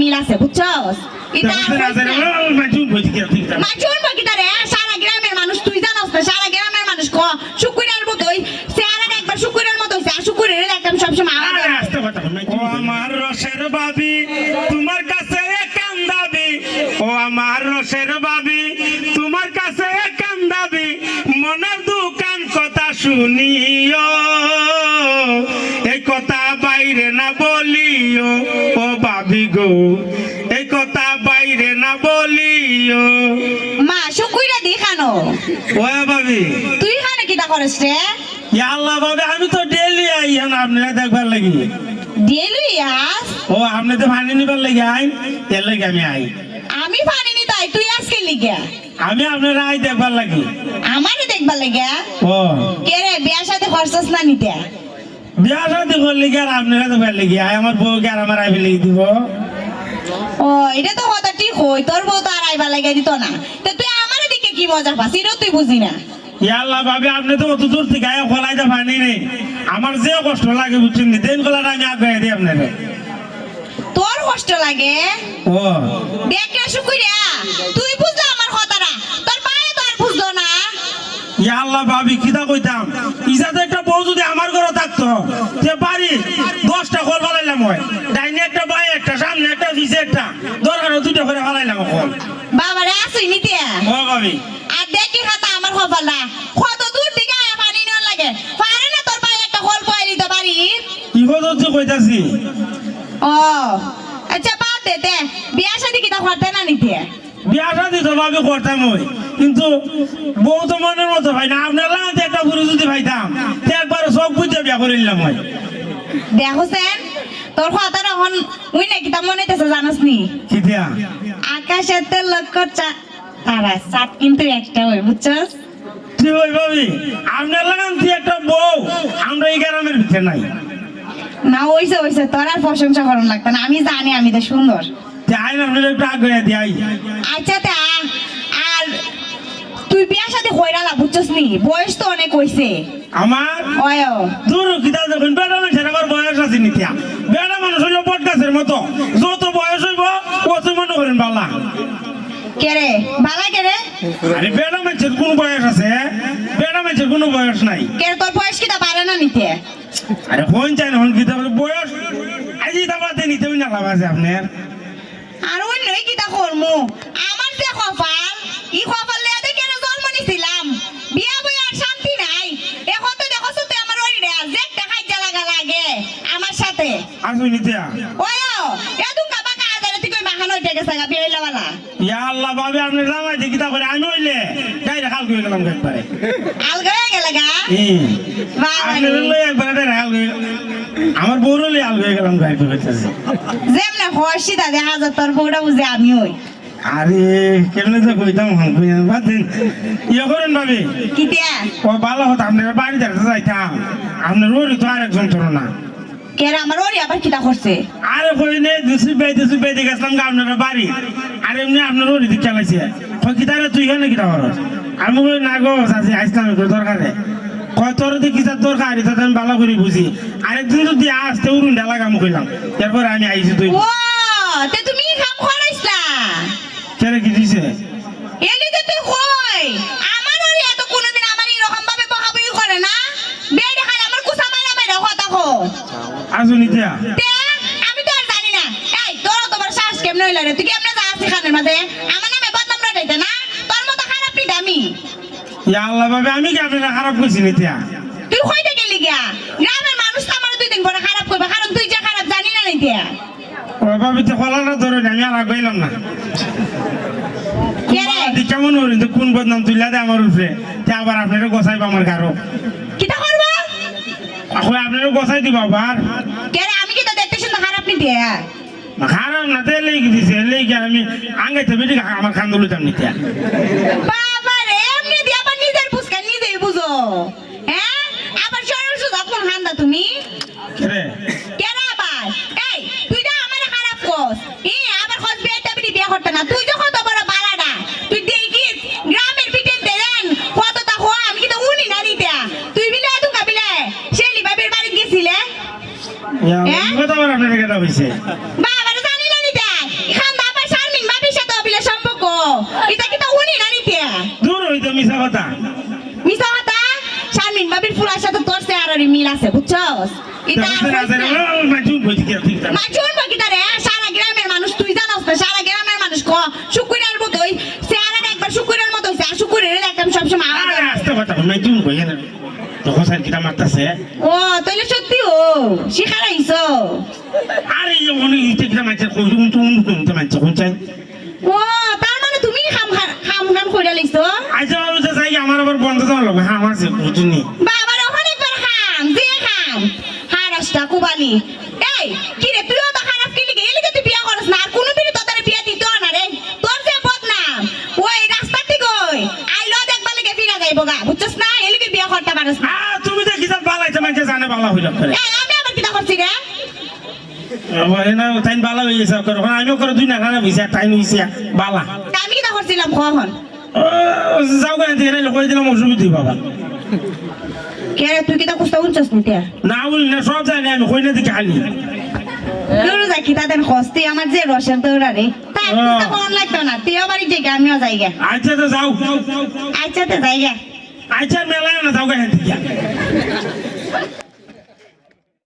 মিল আছে বুঝছস? এটা মাজুন চুন রে? সারা গ্রামের মানুষ তুই জানাস না সারা গ্রামের মানুষ ক? শুকুরের মতো শুনিও এই কথা বাইরে না বলিও ও ভাবি গো এই কথা বাইরে না বলিও। মা শুকুইরা দেখানো ও বাবি। তুই খানে কিটা করিস রে? ইয়া আল্লাহ বাবি আমি তো ডেলি আই এখন আপনারা দেখবার লাগি। ডেলি আস? ও আপনি তো পানি নিবার লাগে আইন এর লাগে আমি আই। আমি পানিনি তাই তুই আজকে লিগা। আমি আপনার আই দেখবার লাগি। আমারে দেখবার লাগা ও। কে রে বিয়ার সাথে খরচস না নিতে? বিয়া শাদি করলে কি আর আপনারা দেখবার লাগি আই আমার বউকে আর আমার আইবে লাগি দিব। ও এটা তো কথা ঠিক হই। তোর বউ তো আর আইবা লাগা দিত না। তো তুই আমারে দিকে কি মজা পাস? এটা তুই বুঝি না। ইয়াল্লাহ ভাবি আপনি তো অত দূর থেকে আয় খোলাইতে পানি নেই আমার যে কষ্ট লাগে বুঝছেন নি দিন খোলাটা আমি আগে দিই আপনারে। তোর কষ্ট লাগে? ও। দেখ শুকুরিয়া। তুই বুঝলা আমার কথাটা তোর পায়ে তো আর বুঝলো না ইয়াল্লাহ ভাবি কিতা কইতাম। ইসাতে একটা বউ যদি আমার ঘরে থাকতো যে বাড়ি দশটা খোল ফেলাইলাম হয়। ডাইনে একটা বাই একটা সামনে একটা পিছে একটা। দরকার দুইটা করে ফেলাইলাম খোল। বাবারে আসুই নিতে ও ভাবি। আর দেখি খাতা আমার কপালটা কত দূর দিকে পানি নেওয়ার লাগে। পারে না তোর পায়ে একটা কল পয়ে দিতে পারি? ইগো তো কইতাছি? ও আচ্ছা বাদ দে বিয়া শাদি কিটা করতে না নিতে? বিয়া শাদি তো ভাবে করতাম ওই। কিন্তু বউ তো মনের মতো ভাই না। আপনার লাগাতে একটা গুরু যদি ভাইতাম একবার সব বুঝতে বিয়া করে নিলাম ওই দেখছেন তোর হন উই না কিতা মনে হইতেছে জানাস নি? আকাশেতে লক্ষ্য চা তারা সাত কিন্তু একটা হই বুঝছস? তুই ওই ভাবি? আপনার লাগান তুই একটা বউ আমরা এই গ্রামের ভিতরে নাই। না ওইসে ওইসে তোর আর প্রশংসা করুন লাগতো না। আমি জানি আমি তো সুন্দর। আচ্ছা তুই বিয়া সাথে হইরালা বুঝছস নি? বয়স তো অনেক হইছে। আমার? অয়। দূর কিতা দেখুন বেড়া মানুষের আবার বয়স আছে নিতিয়া বেড়া মানুষ হইল বট গাছের মতো। যত বয়স হইব অত মনে করেন বালা। কেরে ভালা কেরে আরে বেড়া মানুষের কোন বয়স আছে বেড়া মানুষের কোনো বয়স নাই। কেরে তোর বয়স কিটা পারে না নিতে আরে হন চাই না হন কিতা বয়স। আজি দাবাতে নিতে না লাভ আছে আপনার। আর অন্য কিটা করমু? আমার যে কপাল ই কপাল নিছিলাম বিয়া বই আর শান্তি নাই। এখন তো দেখো তুই আমার ওই যে খাইজা লাগে আমার সাথে। নিতিয়া এ আদারে তুই কই মাখানো গেছে গা বিয়া ইয়া আল্লাহ বাবে আপনি জামাইতে কিতা করে? আমি হইলে ডাইরে খাল করে গেলাম একবারে আলগা হয়ে গেলে গা? হুম। আপনি একবারে ডাইরে আমার বউর হইলে হাল গেলাম গাইতে হইতেছে যেমনে দা দেখা যায় তোর বউটা বুঝে আমি হই। আরে কেমনে তো কইতাম হন কইতাম ইয়ে করেন ভাবি। কিতিয়া ও ভালো হতো আপনার বাড়ি দেখতে যাইতাম। আপনার ওরই তো আরেকজন তোর না। কেরা আমার ওরি আবার কিতা করছে? আরে কই নে দুসি বে দুসি বে দেখে গেছিলাম গা আপনার বাড়ি। আর এমনি আপনার ওরই দিকে চালাইছে। কই কি তারে তুই কেন কিটা করস? আমি কই না গো চাচি একটু দরকারে। কয় তোর দি কিতার দরকার এটা তো আমি ভালো করে বুঝি। আরেকদিন যদি আসতে উড়ুন ঢালা কাম কইলাম এরপরে আমি আইছি তুই ও তে তুমি কাম করাইছলা কেন কি দিছে এলি তো তুই কই আমার ওরি এত কোনদিন আমার এরকম ভাবে বকাবকি করে না বিয়ে দেখালে আমার কুসা মারা মারা কথা কো আসুন নিতিয়া আমি তো আর জানি না। এই তোর তোমার শ্বাস কেমনে হইল রে? তুই কেমনে যা আছিস খানের মাঝে? আমার নামে বদনাম রটাইতে না? তোর মতো খারাপ পিটা আমি ইয়া আল্লাহ বাবে আমি কি আপনারা খারাপ কইছি নিতিয়া তুই কইতে গেলি গিয়া? গ্রামের মানুষ তো আমার দুই দিন পরে খারাপ করবে। কারণ তুই যে খারাপ জানি না নিতিয়া ও ভাবি তো কলাটা ধরে আমি আর আগাইলাম না। কেমন যে কোন বদনাম তুইলা দে আমার উপরে। তে আবার আপনারা গোসাইব আমার কারও এখন আপনারা গোসাই দিব আবার? কে আমি কি তো দেখতে শুনতে খারাপ নিতে খারাপ না তে লেগে দিছে লেগে আমি আঙ্গাইতে বেটি আমার খান দিলাম নিতে। বাবা রে এমনি দিয়ে আবার নিজের বুঝকা নিজেই বুঝো হ্যাঁ আবার সরল সুদা কোন হান্দা তুমি রে কে রে আবার এই তুই তো আমার খারাপ কস ই আবার কস বিয়ে বিয়ে করতে না তুই যখন তো বড় হ্যাঁ? কথা বল আপনার কেটা হয়েছে বাবার জানি না নিতে খান বাবা শারমিন বাবির সাথে অবিলে সম্পর্ক এটা কি তো উনি না নিতে? দূর হইতে মিশা কথা। মিছা কথা? শারমিন বাবির ফুলার সাথে তোর চেহারারই মিল আছে বুঝছস? এটা। মাজুন বইতে কি ঠিক মা চুন বাকিটা রে সারা গ্রামের মানুষ তুই জানাস না সারা গ্রামের মানুষ ক? শুকুরের মতোই চেহারাটা একবার শুকুরের মতো হইছে আর শুকুরের একদম সবসময় আরে আস্তে কথা মাজুন বই না। তখন স্যার কিটা মারতাছে ও তাইলে সত্যি ও শিখারাইছ আরে এই অনেক ইতে কিটা মারছে কই উন তুন তুন মারছে কোন চাই? ও তার মানে তুমি খাম খাম খাম কইরা লইছো? আইসা বাবু যে চাই আমার আবার বন্ধ যাওয়া লাগবে হ্যাঁ আমার যে বুঝুনি। বাবার ওখানে একবার খাম যে খাম। হারাসটা কুবানি। এই কি রে তুইও তো খারাপ কি লিগে এলিগে তুই বিয়া করছ না আর কোনো দিনই তোদের বিয়া দিত না রে। তোর যে বদনাম ওই রাস্তা থেকে ওই আইলো দেখবার লিগে ফিরা যাইব গা বুঝছস না এলিগে বিয়া করতে পারছ না আ তুমি দেখি যা বালাইছে মাঝে জানে বালা হইলা করে এই আমি আবার কিটা করছি রে ওই বালা হয়ে গেছে আমিও করে দুই না খানা হইছে টাইম হইছে বালা। তা আমি কিটা করছিলাম কখন ও, যাও গায়ে দিয়ে রে কই দিলাম অসুবিধা বাবা কে তুই কিটা কুস্তা উনছস নিতে না বলি না সব জানি আমি কই না দিকে খালি। দূর যাই কিটা দেন হস্তি আমার যে রসের দৌড়া রে তাই ও। কুস্তা কোন লাগতো না তুইও বাড়ি যাই গে, আমিও যাই গে। আচ্ছা তো যাও। আচ্ছা তো যাই গে। আচ্ছা মেলায় না যাও গায়ে। দিকে